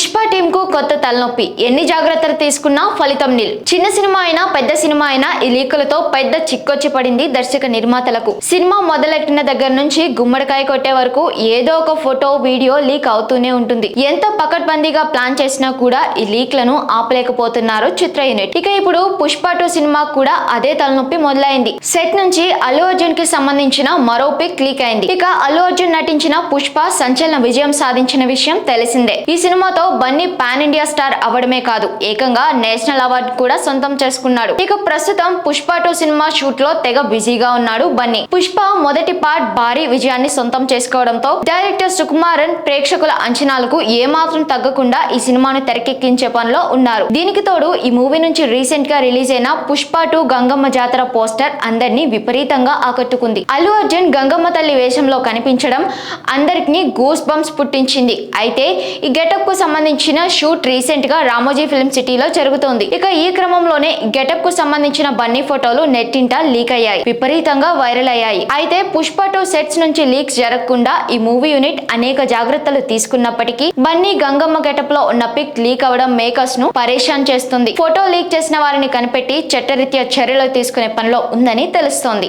Os కొత్త తలనొప్పి. ఎన్ని జాగ్రత్తలు తీసుకున్నా ఫలితం నిల్. చిన్న సినిమా అయినా పెద్ద సినిమా అయినా ఈ లీకులతో పెద్ద చిక్కొచ్చి పడింది దర్శక నిర్మాతలకు. సినిమా మొదలెట్టిన దగ్గర నుంచి గుమ్మడికాయ కొట్టే వరకు ఏదో ఒక ఫోటో వీడియో లీక్ అవుతూనే ఉంటుంది. ఎంత పకడ్బందీగా ప్లాన్ చేసినా కూడా ఈ లీక్లను ఆపలేకపోతున్నారు చిత్ర యూనిట్. ఇక ఇప్పుడు పుష్ప టూ సినిమా కూడా అదే తలనొప్పి మొదలైంది. సెట్ నుంచి అల్లు అర్జున్కి సంబంధించిన మరో పిక్ లీక్ అయింది. ఇక అల్లు అర్జున్ నటించిన పుష్ప సంచలన విజయం సాధించిన విషయం తెలిసిందే. ఈ సినిమాతో బన్నీ పాన్ ఇండియా స్టార్ అవ్వడమే కాదు ఏకంగా నేషనల్ అవార్డు కూడా సొంతం చేసుకున్నాడు. ఇక ప్రస్తుతం పుష్ప టూ సినిమా షూట్లో తెగ బిజీగా ఉన్నాడు బన్నీ. పుష్ప మొదటి పార్ట్ భారీ విజయాన్ని సొంతం చేసుకోవడంతో డైరెక్టర్ సుకుమారన్ ప్రేక్షకుల అంచనాలకు ఏమాత్రం తగ్గకుండా ఈ సినిమాను తెరకెక్కించే పనిలో ఉన్నారు. దీనికి తోడు ఈ మూవీ నుంచి రీసెంట్గా రిలీజ్ అయిన పుష్ప టూ గంగమ్మ జాతర పోస్టర్ అందరినీ విపరీతంగా ఆకట్టుకుంది. అల్లు అర్జున్ గంగమ్మ తల్లి వేషంలో కనిపించడం అందరికి గూస్ బంప్స్ పుట్టించింది. అయితే ఈ గెటప్కు సంబంధించి సంబంధించిన షూట్ రీసెంట్గా రామోజీ ఫిల్మ్ సిటీలో జరుగుతోంది. ఇక ఈ క్రమంలోనే గెటప్కు సంబంధించిన బన్నీ ఫోటోలు నెట్టింట లీక్ అయ్యాయి. విపరీతంగా వైరల్ అయ్యాయి. అయితే పుష్ప టూ సెట్స్ నుంచి లీక్స్ జరగకుండా ఈ మూవీ యూనిట్ అనేక జాగ్రత్తలు తీసుకున్నప్పటికీ బన్నీ గంగమ్మ గెటప్లో ఉన్న పిక్ లీక్ అవడం మేకర్స్ను పరేషాన్ చేస్తుంది. ఫోటో లీక్ చేసిన వారిని కనిపెట్టి చట్టరీత్యా చర్యలు తీసుకునే పనిలో ఉందని తెలుస్తోంది.